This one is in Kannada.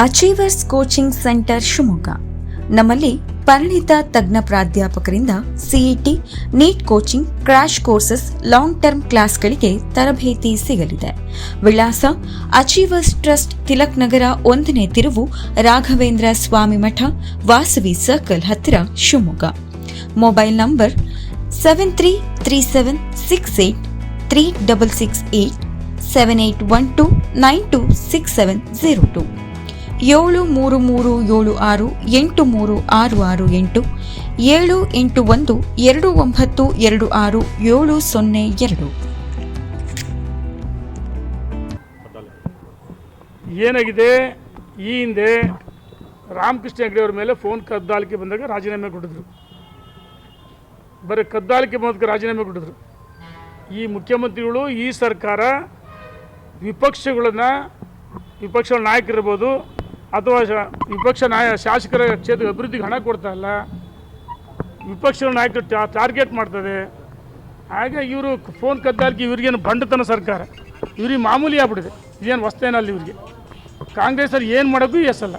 Achievers coaching centre Shivamogga. ನಮ್ಮಲ್ಲಿ ಪರಿಣಿತ ತಜ್ಞ ಪ್ರಾಧ್ಯಾಪಕರಿಂದ CET NEET coaching crash courses long term ಕ್ಲಾಸ್ಗಳಿಗೆ ತರಬೇತಿ ಸಿಗಲಿದೆ. ವಿಳಾಸ ಅಚೀವರ್ಸ್ ಟ್ರಸ್ಟ್ ತಿಲಕ್ ನಗರ ಒಂದನೇ ತಿರುವು ರಾಘವೇಂದ್ರ ಸ್ವಾಮಿ ಮಠ, ವಾಸವಿ ಸರ್ಕಲ್ ಹತ್ತಿರ Shivamogga. Mobile number seven three three seven six eight three double six eight seven eight one two nine two six seven zero two ಏಳು ಮೂರು ಮೂರು ಏಳು ಆರು ಎಂಟು ಮೂರು ಆರು ಆರು ಎಂಟು, ಏಳು ಎಂಟು ಒಂದು ಎರಡು ಒಂಬತ್ತು ಎರಡು ಆರು ಏಳು ಸೊನ್ನೆ ಎರಡು. ಏನಾಗಿದೆ? ಈ ಹಿಂದೆ ರಾಮಕೃಷ್ಣ ಹೆಗಡೆ ಅವ್ರ ಮೇಲೆ ಫೋನ್ ಕದ್ದಾಲಿಕೆ ಬಂದಾಗ ರಾಜೀನಾಮೆ ಕೊಟ್ಟಿದ್ರು. ಬರೀ ಕದ್ದಾಲಿಕೆ ಬಂದಕ್ಕೆ ರಾಜೀನಾಮೆ ಕೊಟ್ಟಿದ್ರು. ಈ ಮುಖ್ಯಮಂತ್ರಿಗಳು, ಈ ಸರ್ಕಾರ ವಿಪಕ್ಷಗಳನ್ನು, ವಿಪಕ್ಷಗಳ ನಾಯಕರಿರ್ಬೋದು ಅಥವಾ ವಿಪಕ್ಷ ನಾಯ ಶಾಸಕರ ಕ್ಷೇತ್ರ ಅಭಿವೃದ್ಧಿಗೆ ಹಣ ಕೊಡ್ತಾ ಇಲ್ಲ ವಿಪಕ್ಷ ನಾಯಕರು ಟಾರ್ಗೆಟ್ ಮಾಡ್ತದೆ. ಹಾಗೆ ಇವರು ಫೋನ್ ಕದ್ದಾಲಿಕೆ ಇವ್ರಿಗೇನು ಬಂಡತನ ಸರ್ಕಾರ. ಇವ್ರಿಗೆ ಮಾಮೂಲಿ ಆಗ್ಬಿಟ್ಟಿದೆ. ಇದೇನು ಹೊಸ್ತೇನಲ್ಲ ಇವ್ರಿಗೆ. ಅವ್ರು ಏನು ಮಾಡೋಕ್ಕೂ ಎಸಲ್ಲ